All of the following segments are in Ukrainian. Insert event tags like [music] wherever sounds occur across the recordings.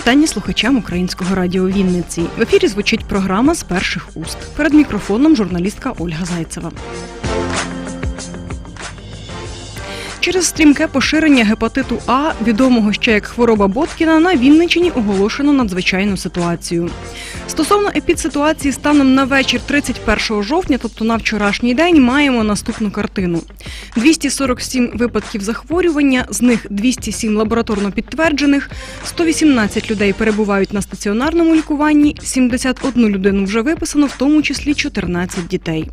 Вітання слухачам українського радіо Вінниці. В ефірі звучить програма з перших уст. Перед мікрофоном журналістка Ольга Зайцева. Через стрімке поширення гепатиту А, відомого ще як хвороба Боткіна, на Вінниччині оголошено надзвичайну ситуацію. Стосовно епідситуації станом на вечір 31 жовтня, тобто на вчорашній день, маємо наступну картину: 247 випадків захворювання, з них 207 лабораторно підтверджених, 118 людей перебувають на стаціонарному лікуванні, 71 людину вже виписано, в тому числі 14 дітей.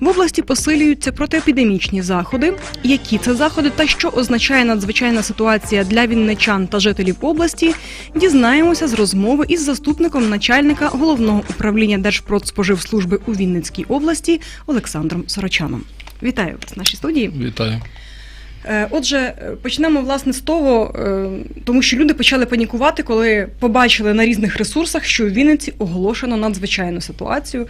В області посилюються протиепідемічні заходи. Які це заходи та що означає надзвичайна ситуація для вінничан та жителів області, дізнаємося з розмови із заступником начальника головного управління Держпродспоживслужби у Вінницькій області Олександром Сорочаном. Вітаю вас в нашій студії. Вітаю. Е, Отже, е, почнемо власне з того, е, тому що люди почали панікувати, коли побачили на різних ресурсах, що у Вінниці оголошено надзвичайну ситуацію.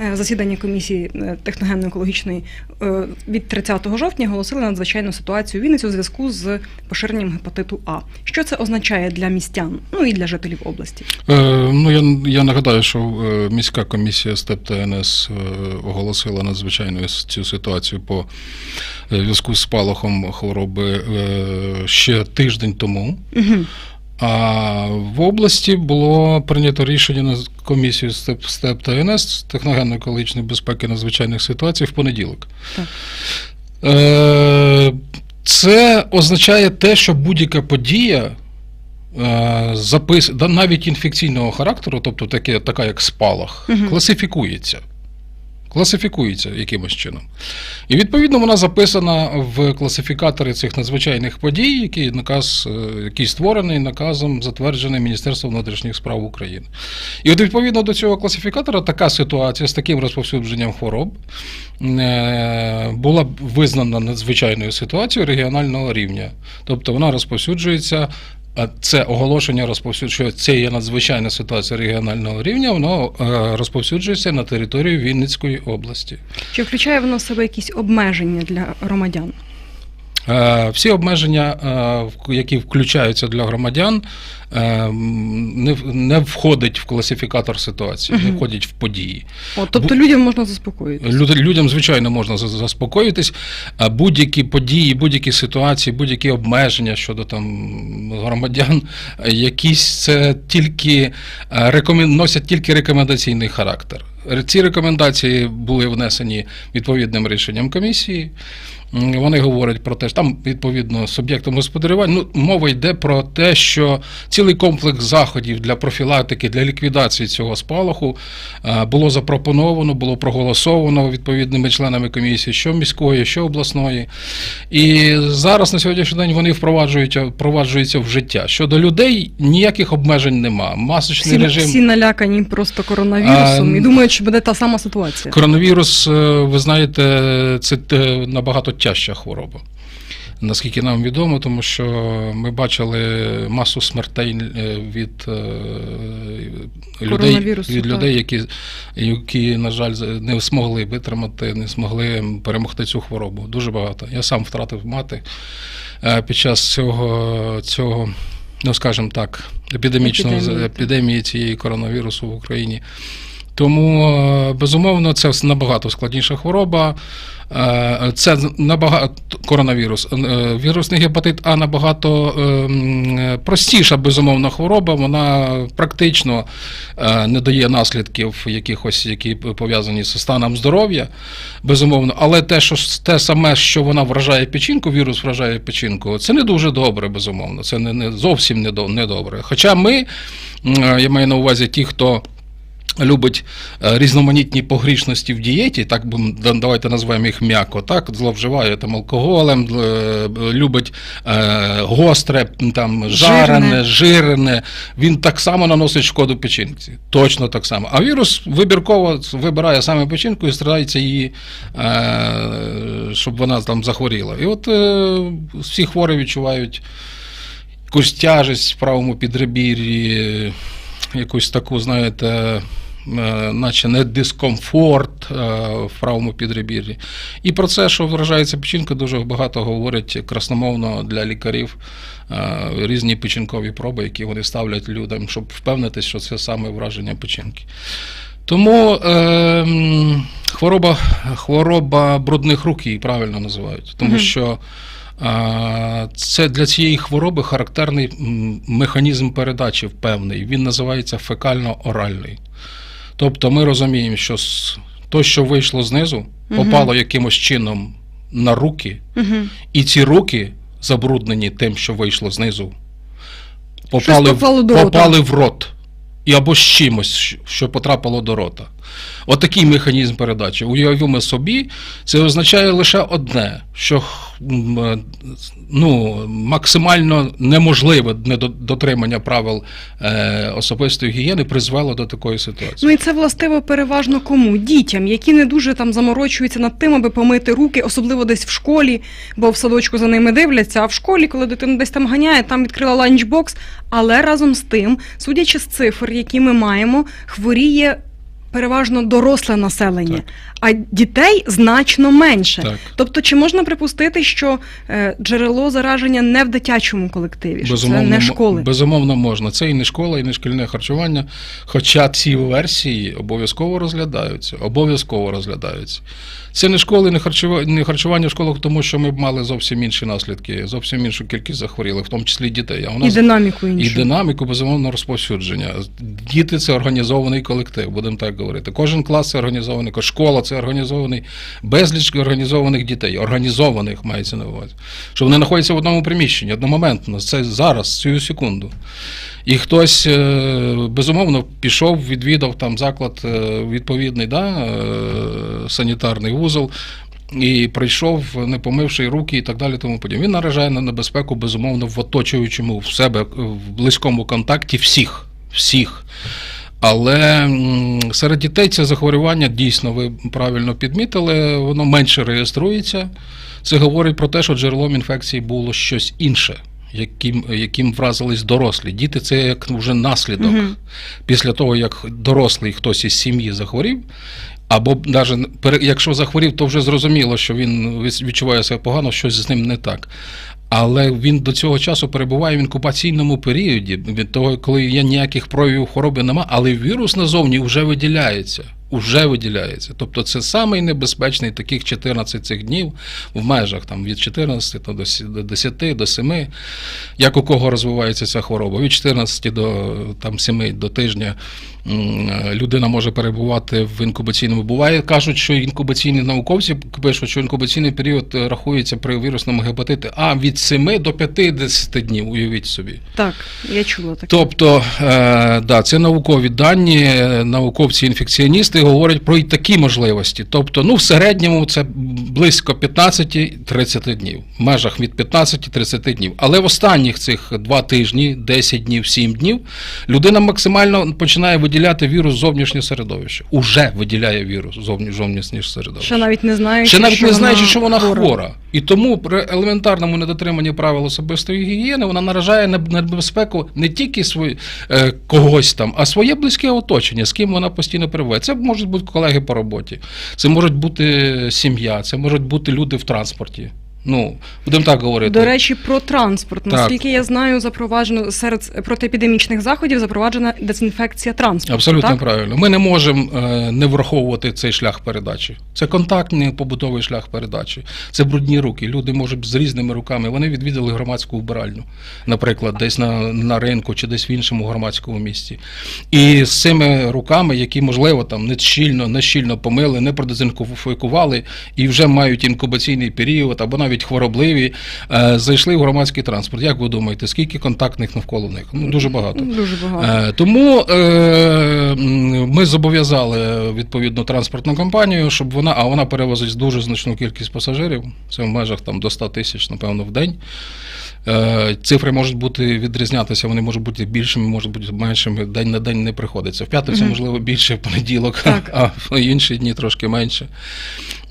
Е, Засідання комісії е, техногенно-екологічної е, від 30 жовтня оголосили надзвичайну ситуацію у Вінниці у зв'язку з поширенням гепатиту А. Що це означає для містян, ну і для жителів області? Е, ну, я, я нагадаю, що міська комісія СТЕП ТНС оголосила надзвичайну цю ситуацію по зв'язку з спалахом хвороби ще тиждень тому. Угу. А в області було прийнято рішення на комісію СТЕП, СТЕП ТНС техногенно-екологічної безпеки надзвичайних ситуацій в понеділок. Так. Е, Це означає те, що будь-яка подія, е, запис, навіть інфекційного характеру, тобто таке, така як спалах, Мгм. класифікується. Класифікується якимось чином. І відповідно вона записана в класифікатори цих надзвичайних подій, який наказ, е, який створений наказом, затверджений Міністерством внутрішніх справ України. І от відповідно до цього класифікатора така ситуація з таким розповсюдженням хвороб е, була визнана надзвичайною ситуацією регіонального рівня. Тобто вона розповсюджується. Це оголошення розповсюджує, це є надзвичайна ситуація регіонального рівня, воно е, розповсюджується на територію Вінницької області. Чи включає воно в себе якісь обмеження для громадян? Е, Всі обмеження, е, які включаються для громадян, е, не, в- не входить в класифікатор ситуації, не входять в події. От, тобто людям можна заспокоїтися. Людям, звичайно, можна за- заспокоїтись. А будь-які події, будь-які ситуації, будь-які обмеження щодо там громадян, якісь це тільки носять тільки рекомендаційний характер. Ці рекомендації були внесені відповідним рішенням комісії. Вони говорять про те, що там відповідно суб'єктом господарювання. Ну, мова йде про те, що цілий комплекс заходів для профілактики, для ліквідації цього спалаху е, було запропоновано, було проголосовано відповідними членами комісії, що міської, що обласної. І зараз на сьогоднішній день вони впроваджують, впроваджуються в життя. Щодо людей ніяких обмежень нема. Масочний Всі, режим. всі налякані просто коронавірусом А, і думають, що буде та сама ситуація. Коронавірус, е, ви знаєте, це е, набагато тяжча хвороба. Наскільки нам відомо, тому що ми бачили масу смертей е, від е, людей, від людей, які, які, на жаль, не змогли витримати, не змогли перемогти цю хворобу. Дуже багато. Я сам втратив мати е, під час цього, цього ну скажімо так, епідемічного Епідемії, епідемії цієї коронавірусу в Україні. Тому, е, безумовно, це набагато складніша хвороба. Е, Це набагато коронавірус. Е, Вірусний гепатит А набагато ем, простіша, безумовно, хвороба. Вона практично не дає наслідків якихось, які пов'язані з станом здоров'я, безумовно. Але те, що те саме, що вона вражає печінку, вірус вражає печінку, це не дуже добре, безумовно. Це не, не зовсім не, не добре. Хоча ми, я маю на увазі ті, хто любить е, різноманітні погрішності в дієті, так би давайте назвемо їх м'яко, так, зловживає там алкоголем, е, любить е, гостре, там, жарене, жирене, він так само наносить шкоду печінці. Точно так само. А вірус вибірково вибирає саме печінку і старається її, е, щоб вона там захворіла. І от е, всі хворі відчувають якусь тяжесть в правому підребір'ї, якусь таку, знаєте, наче не дискомфорт е, в правому підребір'ї. І про це, що вражається печінка, дуже багато говорять красномовно для лікарів е, різні печінкові проби, які вони ставлять людям, щоб впевнитися, що це саме враження печінки. Тому е, хвороба, хвороба брудних рук її правильно називають, тому Мгм. що е, це для цієї хвороби характерний механізм передачі певний. Він називається фекально-оральний. Тобто ми розуміємо, що то, що вийшло знизу, попало попало якимось чином на руки, Угу. і ці руки, забруднені тим, що вийшло знизу, попали, в- попало рота. попали в рот. І або з чимось, що потрапило до рота. Отакий механізм передачі. Уявімо собі, це означає лише одне, що е, ну, максимально неможливе недо- дотримання правил е, особистої гігієни призвело до такої ситуації. Ну і це властиво переважно кому? Дітям, які не дуже там заморочуються над тим, аби помити руки, особливо десь в школі, бо в садочку за ними дивляться. А в школі, коли дитина десь там ганяє, там відкрила ланчбокс. Але разом з тим, судячи з цифр, які ми маємо, хворіє переважно доросле населення, Так. а дітей значно менше. Так. Тобто, чи можна припустити, що е, джерело зараження не в дитячому колективі, що це не школи? Безумовно, можна. Це і не школа, і не шкільне харчування. Хоча ці версії обов'язково розглядаються. Обов'язково розглядаються. Це не школи, не харчування, не харчування в школах, тому що ми б мали зовсім інші наслідки, зовсім іншу кількість захворілих, в тому числі дітей. А у І нас динаміку і динаміку безумовно розповсюдження. Діти це організований колектив, будемо так говорити. Кожен клас це організований, ко- школа це організований, безліч організованих дітей, організованих мається на увазі. Що вони знаходяться в одному приміщенні одномоментно, це зараз, цю секунду. І хтось е, безумовно пішов, відвідав там заклад е, відповідний, да, е, санітарний вузол. І прийшов, не помивши руки і так далі. Тому подібне. Він наражає на небезпеку, безумовно, в оточуючому в себе в близькому контакті всіх. всіх. Але серед дітей це захворювання дійсно, ви правильно підмітили, воно менше реєструється. Це говорить про те, що джерелом інфекції було щось інше, яким, яким вразились дорослі. Діти це як вже наслідок Мгм. після того, як дорослий хтось із сім'ї захворів. Або навіть якщо захворів, то вже зрозуміло, що він відчуває себе погано, щось з ним не так. Але він до цього часу перебуває в інкубаційному періоді, від того, коли є ніяких проявів хвороби нема, але вірус назовні вже виділяється. Уже виділяється. Тобто це самий небезпечний таких 14 цих днів в межах там, від 14 до сі- до 10 до 7, як у кого розвивається ця хвороба. Від 14 до там, 7 до тижня людина може перебувати в інкубаційному. Буває, кажуть, що інкубаційні науковці пишуть, що інкубаційний період е, рахується при вірусному гепатиті А від 7 до 50 днів, уявіть собі. Так, я чула таке. Тобто, е, да, це наукові дані, е, науковці-інфекціоністи говорять про і такі можливості. Тобто, ну, в середньому це близько 15-30 днів, в межах від 15-30 днів. Але в останніх цих 2 тижні, 10 днів, 7 днів, людина максимально починає виділяти вірус з зовнішнього середовища. Уже виділяє вірус з зовні- зовнішнього середовища. Ще навіть не знаючи, Ще навіть що не знаючи, що вона хвора. хвора. І тому при елементарному недотриманні правил особистої гігієни вона наражає на на небезпеку не тільки свої, е, когось там, а своє близьке оточення, з ким вона постійно перебуває. Це можуть бути колеги по роботі, це можуть бути сім'я, це можуть бути люди в транспорті. Ну, будемо так говорити. До речі, про транспорт. Так. Наскільки я знаю, запроваджено серед протиепідемічних заходів запроваджена дезінфекція транспорту. Абсолютно так? правильно. Ми не можемо е, не враховувати цей шлях передачі. Це контактний побутовий шлях передачі. Це брудні руки. Люди можуть з різними руками. Вони відвідали громадську вбиральню, наприклад, десь на, на ринку чи десь в іншому громадському місці. І з цими руками, які, можливо, там не щільно, не щільно помили, не продезінфікували і вже мають інкубаційний період або навіть хворобливі, е, зайшли в громадський транспорт. Як ви думаєте, скільки контактних навколо них? Ну, дуже багато. Дуже багато. Е, Тому е, ми зобов'язали відповідну транспортну компанію, щоб вона, а вона перевозить дуже значну кількість пасажирів, це в межах там до 100 тисяч, напевно, в день. Е, Цифри можуть бути відрізнятися, вони можуть бути більшими, можуть бути меншими. День на день не приходиться. В п'ятницю, Мгм. можливо, більше, в понеділок, Так. [laughs] а в інші дні трошки менше.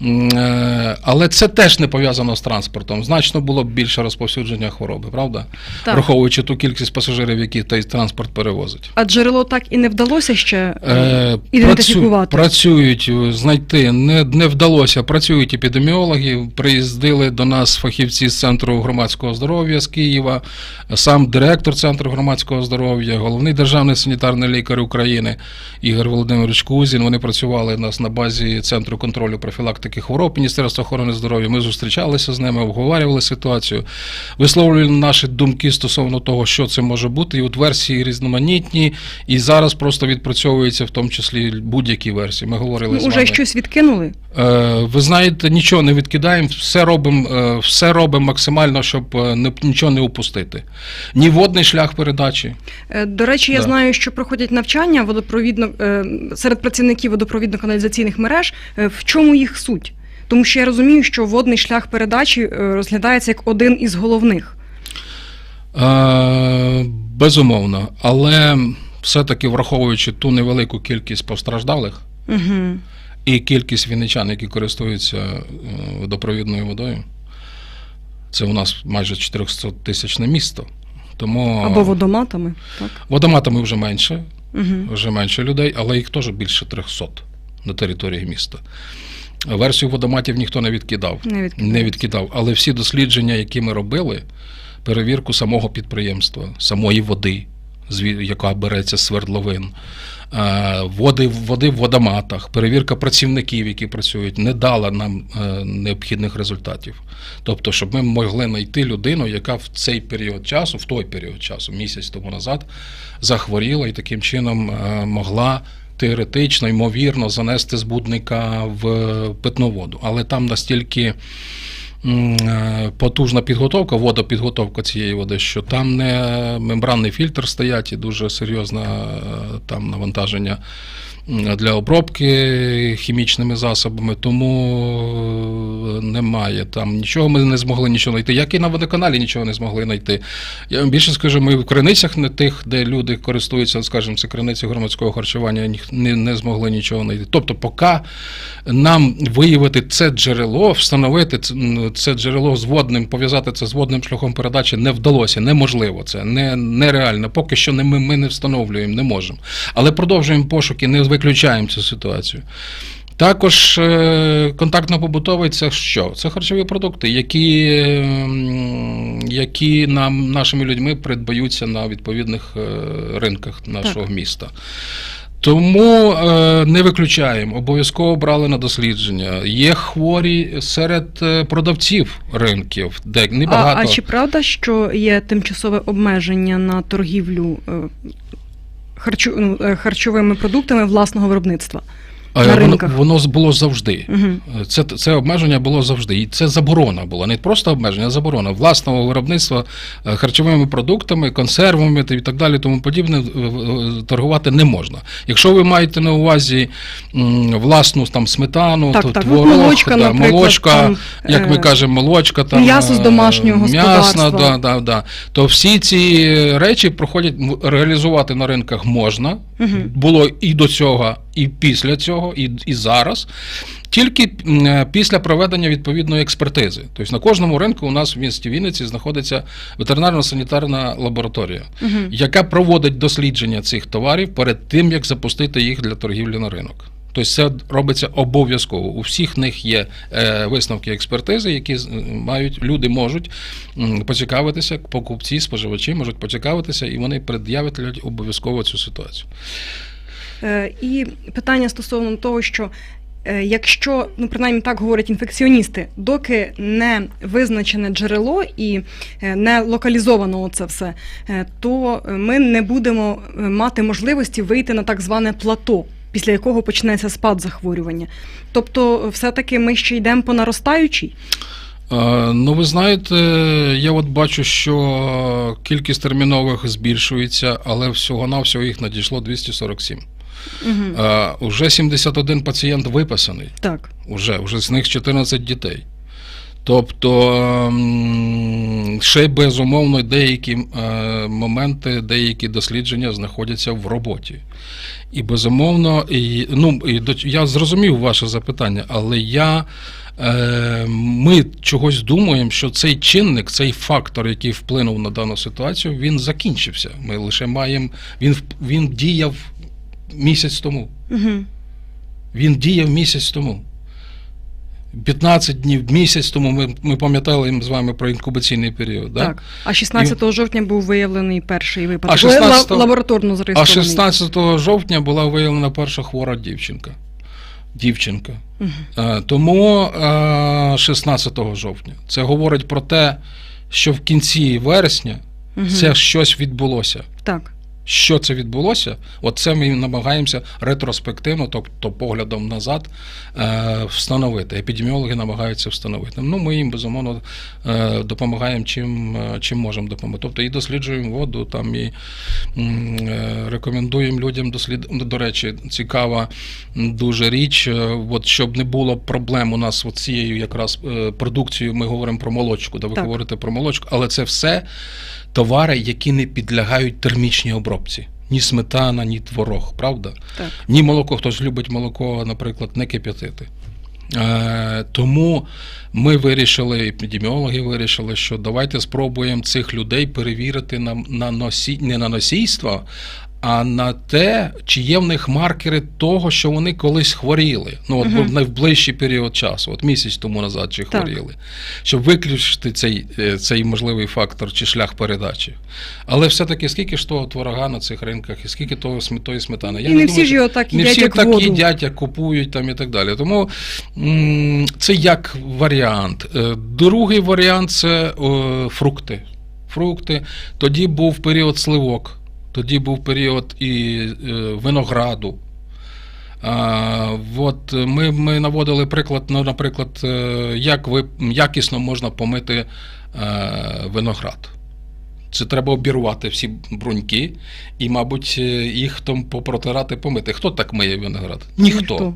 Е, Але це теж не пов'язано з транспортом. Значно було б більше розповсюдження хвороби, правда? Так. Враховуючи ту кількість пасажирів, які той транспорт перевозить. А джерело так і не вдалося ще е, Е, ідентифікувати. Працюють, е, знайти не, не вдалося. Працюють епідеміологи. Приїздили до нас фахівці з центру громадського здоров'я з Києва, сам директор центру громадського здоров'я, головний державний санітарний лікар України Ігор Володимирович Кузін. Вони працювали у нас на базі центру контролю профілактики хвороб Міністерства охорони здоров'я. Ми зустрічалися з ними, обговорювали ситуацію, висловлювали наші думки стосовно того, що це може бути. І от версії різноманітні, і зараз просто відпрацьовується в тому числі будь-які версії. Ми говорили з Ну, уже щось відкинули? Е, Ви знаєте, нічого не відкидаємо, все робимо, е, все робимо максимально, щоб е, не, нічого не упустити. Ні водний шлях передачі. Е, До речі, я Да. знаю, що проходять навчання водопровідно е, серед працівників водопровідно-каналізаційних мереж. Е, В чому їх суть? Тому що я розумію, що водний шлях передачі розглядається як один із головних. Е, Безумовно, але все-таки враховуючи ту невелику кількість постраждалих Угу. і кількість вінничан, які користуються водопровідною водою, це у нас майже 400 тисячне місто. Тому Або водоматами. Так. водоматами вже менше, Угу. вже менше людей, але їх теж більше 300 на території міста. Версію водоматів ніхто не відкидав. Не відкидав. Не відкидав. Але всі дослідження, які ми робили, перевірку самого підприємства, самої води, яка береться з свердловин, води, води в водоматах, перевірка працівників, які працюють, не дала нам е, необхідних результатів. Тобто, щоб ми могли знайти людину, яка в цей період часу, в той період часу, місяць тому назад, захворіла і таким чином е, могла. Теоретично, ймовірно, занести збудника в питну воду. Але там настільки е, потужна підготовка, водопідготовка цієї води, що там не мембранний фільтр стоять і дуже серйозне е, там навантаження для обробки хімічними засобами, тому е, немає там нічого. Ми не змогли нічого знайти. Як і на водоканалі нічого не змогли знайти. Я вам більше скажу, ми в криницях не тих, де люди користуються, скажімо, це криниці громадського харчування, не, не змогли нічого знайти. Тобто, поки нам виявити це джерело, встановити це джерело з водним, пов'язати це з водним шляхом передачі не вдалося, неможливо це, не, нереально. Поки що не, ми, ми не встановлюємо, не можемо. Але продовжуємо пошуки, не виключаємо цю ситуацію. Також е, контактно-побутовий це що? Це харчові продукти, які, ем, які нам, нашими людьми придбаються на відповідних е, ринках нашого міста. Тому е, не виключаємо, обов'язково брали на дослідження. Є хворі серед продавців ринків, де А, небагато. а чи правда, що є тимчасове обмеження на торгівлю харчовими продуктами власного виробництва? На воно, ринках? воно було завжди. Угу. Це, це обмеження було завжди. І це заборона була. Не просто обмеження, а заборона власного виробництва е, харчовими продуктами, консервами і так далі, тому подібне торгувати не можна. Якщо ви маєте на увазі власну там сметану, Так, то так. творог, Ну, молочка, да, молочка, там, як ми е, кажемо, молочка, там, м'ясо з е, домашнього м'ясна, да, да, да. то всі ці речі проходять реалізувати на ринках можна. Угу. Було і до цього, і після цього, і, і зараз. Тільки е, після проведення відповідної експертизи. Тобто на кожному ринку у нас в місті Вінниці знаходиться ветеринарно-санітарна лабораторія, Угу. яка проводить дослідження цих товарів перед тим, як запустити їх для торгівлі на ринок. Тобто це робиться обов'язково. У всіх них є е, висновки експертизи, які мають люди можуть поцікавитися, покупці, споживачі можуть поцікавитися, і вони пред'являть обов'язково цю ситуацію. Е, І питання стосовно того, що е, якщо, ну принаймні так говорять інфекціоністи, доки не визначене джерело і е, не локалізовано це все, то ми не будемо мати можливості вийти на так зване плато. Після якого почнеться спад захворювання. Тобто, все-таки ми ще йдемо по наростаючій. Ну, ви знаєте, я от бачу, що кількість термінових збільшується, але всього-навсього їх надійшло 247. Угу. Уже 71 пацієнт виписаний. Так. Уже, уже з них 14 дітей. Тобто ще безумовно деякі е, моменти, деякі дослідження знаходяться в роботі. І безумовно, і, ну, і до, я зрозумів ваше запитання, але я, е, ми чогось думаємо, що цей чинник, цей фактор, який вплинув на дану ситуацію, він закінчився. Ми лише маємо, він, він діяв місяць тому. Угу. Він діяв місяць тому. 15 днів, місяць тому ми, ми пам'ятали з вами про інкубаційний період. Да? Так. А 16 жовтня був виявлений перший випадок. А 16 Ла- лабораторно А 16 жовтня була виявлена перша хвора дівчинка. Дівчинка. Е, Тому е, 16 жовтня. Це говорить про те, що в кінці вересня Мгм. це щось відбулося. Так. Що це відбулося? От це ми намагаємося ретроспективно, тобто поглядом назад, е, встановити. Епідеміологи намагаються встановити. Ну, ми їм безумовно е, допомагаємо, чим, е, чим можемо допомогти. Тобто і досліджуємо воду, там і рекомендуємо людям дослід... До речі, цікава дуже річ. От щоб не було проблем у нас от цією якраз продукцією, ми говоримо про молочку, да ви Так. говорите про молочку, але це все товари, які не підлягають термічній обробці. Ні сметана, ні творог, правда? Так. Ні молоко, хтось любить молоко, наприклад, не кип'ятити. Е, тому ми вирішили, епідеміологи вирішили, що давайте спробуємо цих людей перевірити на, на носі, не на носійство, а на те, чи є в них маркери того, що вони колись хворіли. Ну, от Мгм. в найближчий період часу, от місяць тому назад, чи Так. хворіли, щоб виключити цей, е, цей можливий фактор чи шлях передачі. Але все-таки скільки ж того творога на цих ринках, і скільки того сме- тої сметани? І не всі ж його так не всі як так воду. їдять, як купують там і так далі. Тому це як варіант. Е, Другий варіант це фрукти. Фрукти. Тоді був період сливок, тоді був період і е, винограду. От ми, ми наводили приклад, ну, наприклад, е, як ви, якісно можна помити е, виноград. Це треба обірвати всі бруньки і, мабуть, їх там попротирати, помити. Хто так миє виноград? Ніхто.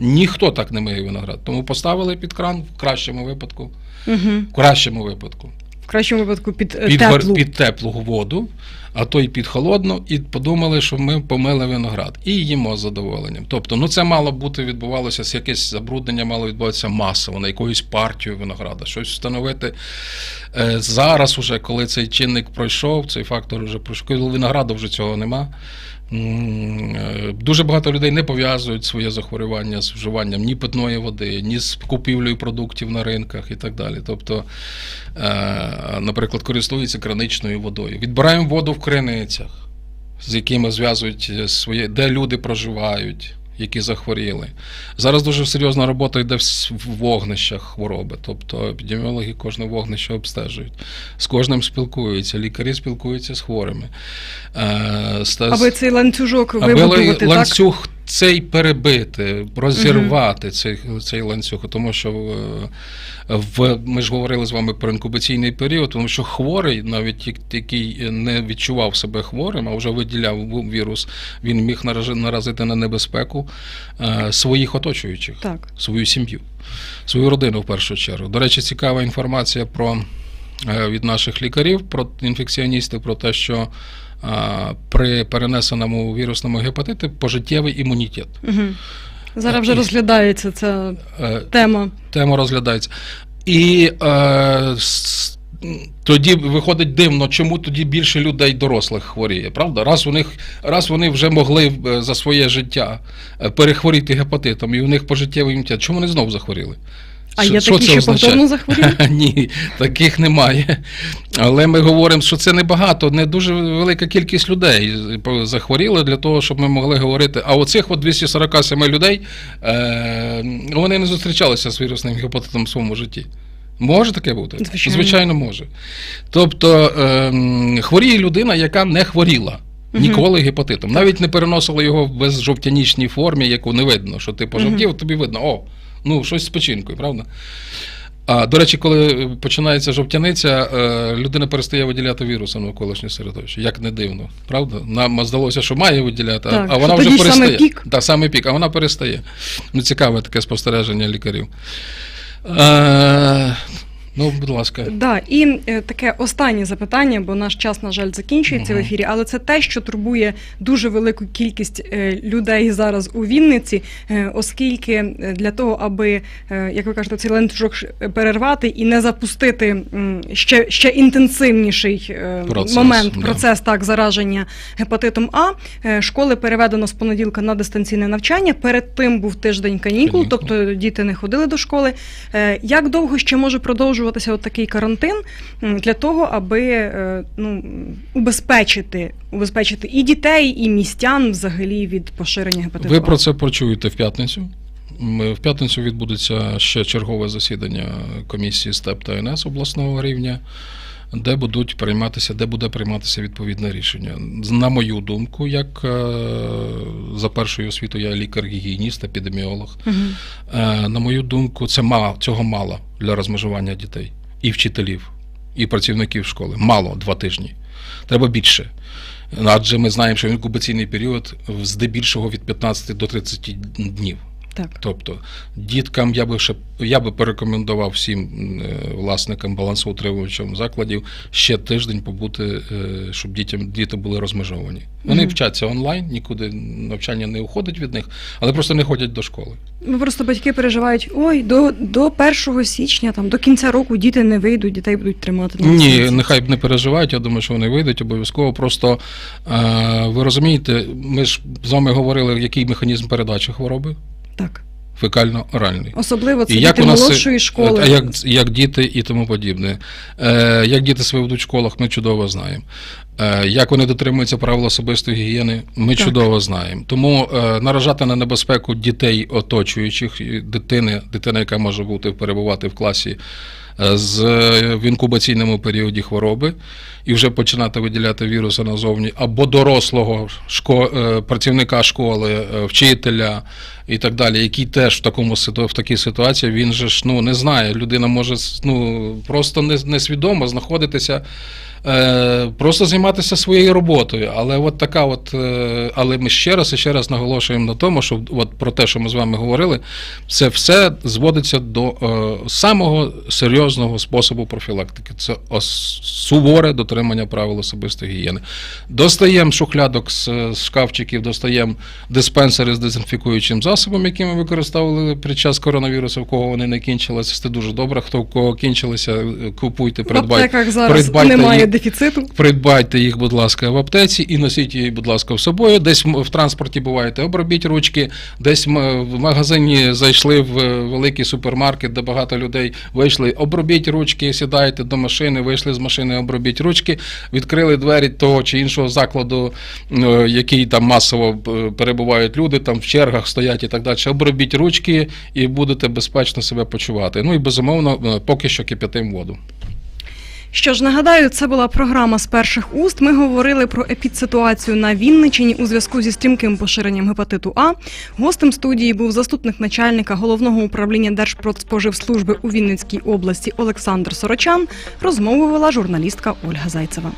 Ніхто так не миє виноград. Тому поставили під кран в кращому випадку. Угу. В кращому випадку. В кращому випадку під, е, Під, теплу. під теплу воду, а то й під холодну, і подумали, що ми помили виноград. І їмо з задоволенням. Тобто, ну це мало бути, відбувалося якесь забруднення, мало відбуватися масово, на якоюсь партію винограда. Щось встановити е, зараз, уже, коли цей чинник пройшов, цей фактор вже пройшов, коли винограду вже цього нема. Дуже багато людей не пов'язують своє захворювання з вживанням ні питної води, ні з купівлею продуктів на ринках і так далі. Тобто, е, наприклад, користуються краничною водою. Відбираємо воду в криницях, з якими зв'язують своє, де люди проживають. Які захворіли. Зараз дуже серйозна робота йде в вогнищах хвороби. Тобто епідеміологи кожне вогнище обстежують. З кожним спілкуються, лікарі спілкуються з хворими. Е, Аби цей ланцюжок Аби вибудувати, так? ланцюг цей перебити, розірвати цей, цей ланцюг, тому що е, в, ми ж говорили з вами про інкубаційний період, тому що хворий, навіть як- який не відчував себе хворим, а вже виділяв вірус, він міг наразити на небезпеку е, своїх оточуючих Так. свою сім'ю, свою родину в першу чергу. До речі, цікава інформація про, від наших лікарів, інфекціоністів, про те, що е, при перенесеному вірусному гепатиті пожиттєвий імунітет. Угу. Зараз вже І- розглядається ця Е, тема. Тема розглядається. І е, тоді виходить дивно, чому тоді більше людей дорослих хворіє, правда? Раз у них, раз вони вже могли е, за своє життя е, перехворіти гепатитом, і у них пожиттєвий імунітет, чому вони знов захворіли? А Що- є що такі, це що повторно захворіли? [laughs] Ні, таких немає. Але ми говоримо, що це небагато, не дуже велика кількість людей захворіли для того, щоб ми могли говорити. А оцих от 247 людей е, вони не зустрічалися з вірусним гепатитом в своєму житті. Може таке бути? Звичайно. може. Тобто е, хворіє людина, яка не хворіла. Ніколи гепатитом. Навіть не переносила його в безжовтянічній формі, яку не видно, що ти пожовтів, тобі видно, о, ну щось з печінкою, правда? А до речі, коли починається жовтяниця, е, людина перестає виділяти віруси навколишнє середовище. Як не дивно, правда? Нам здалося, що має виділяти, Так, а вона вже перестає. саме пік. Да, саме пік, а вона перестає. Ну, цікаве таке спостереження лікарів. Е, Ну, будь ласка. Да, і е, таке останнє запитання, бо наш час, на жаль, закінчується в ефірі, але це те, що турбує дуже велику кількість е, людей зараз у Вінниці, е, оскільки для того, аби, е, як ви кажете, цей ланцюжок перервати і не запустити ще, ще інтенсивніший е, Процес, момент, да. процес так зараження гепатитом А, е, школи переведено з понеділка на дистанційне навчання. Перед тим був тиждень канікул, Канікул. тобто діти не ходили до школи. Е, Як довго ще може продовжуватися от такий карантин для того, аби е, ну, убезпечити, убезпечити і дітей, і містян взагалі від поширення гепатиту? Ви про це почуєте в п'ятницю. В п'ятницю відбудеться ще чергове засідання комісії СТЕП та НС обласного рівня, де будуть прийматися, де буде прийматися відповідне рішення. На мою думку, як е, за першою освітою я лікар-гігієніст, епідеміолог. Е, На мою думку, це мало, цього мало для розмежування дітей і вчителів, і працівників школи. Мало два тижні. Треба більше. Адже ми знаємо, що інкубаційний період здебільшого від 15 до 30 днів. Так. Тобто діткам я би ще я би порекомендував всім е, власникам балансоутримувачам закладів ще тиждень побути, е, щоб дітям діти були розмежовані. Вони Мгм. вчаться онлайн, нікуди навчання не уходить від них, але просто не ходять до школи. Ну, просто батьки переживають: ой, до, до 1 січня, там, до кінця року діти не вийдуть, дітей будуть тримати на Ні, дистанції. нехай б не переживають. Я думаю, що вони вийдуть обов'язково. Просто е, ви розумієте, ми ж з вами говорили, який механізм передачі хвороби Так. фекально-оральний. Особливо це І діти молодшої школи. А як, як діти і тому подібне. Е, як діти себе ведуть в школах, ми чудово знаємо. Е, як вони дотримуються правил особистої гігієни, ми Так. чудово знаємо. Тому е, наражати на небезпеку дітей оточуючих, дитини, дитина, яка може бути перебувати в класі е, з в інкубаційному періоді хвороби, і вже починати виділяти віруси назовні, або дорослого шко, е, працівника школи, е, вчителя і так далі, який теж в такому в такій ситуації він же ж ну не знає. Людина може ну просто несвідомо знаходитися. Е, просто займатися своєю роботою, але от така, от, е, але ми ще раз і ще раз наголошуємо на тому, що от про те, що ми з вами говорили, це все зводиться до е, самого серйозного способу профілактики. Це суворе дотримання правил особистої гігієни. Достаємо шухлядок з, шкафчиків, достаємо диспенсери з дезінфікуючим засобом, які ми використовували під час коронавірусу, в кого вони не кінчилися. Це дуже добре. Хто в кого кінчилися, купуйте, придбайте. придбайте. Дефіциту. Придбайте їх, будь ласка, в аптеці і носіть її, будь ласка, з собою. Десь в транспорті буваєте, обробіть ручки, десь в магазині зайшли в е, великий супермаркет, де багато людей вийшли, обробіть ручки, сідаєте до машини, вийшли з машини, обробіть ручки, відкрили двері того чи іншого закладу, е, який там масово е, перебувають люди, там в чергах стоять і так далі. Обробіть ручки і будете безпечно себе почувати. Ну і безумовно, поки що кип'ятим воду. Що ж, нагадаю, це була програма з перших уст. Ми говорили про епідситуацію на Вінничині у зв'язку зі стрімким поширенням гепатиту А. Гостем студії був заступник начальника головного управління Держпродспоживслужби у Вінницькій області Олександр Сорочан. Розмову вела журналістка Ольга Зайцева.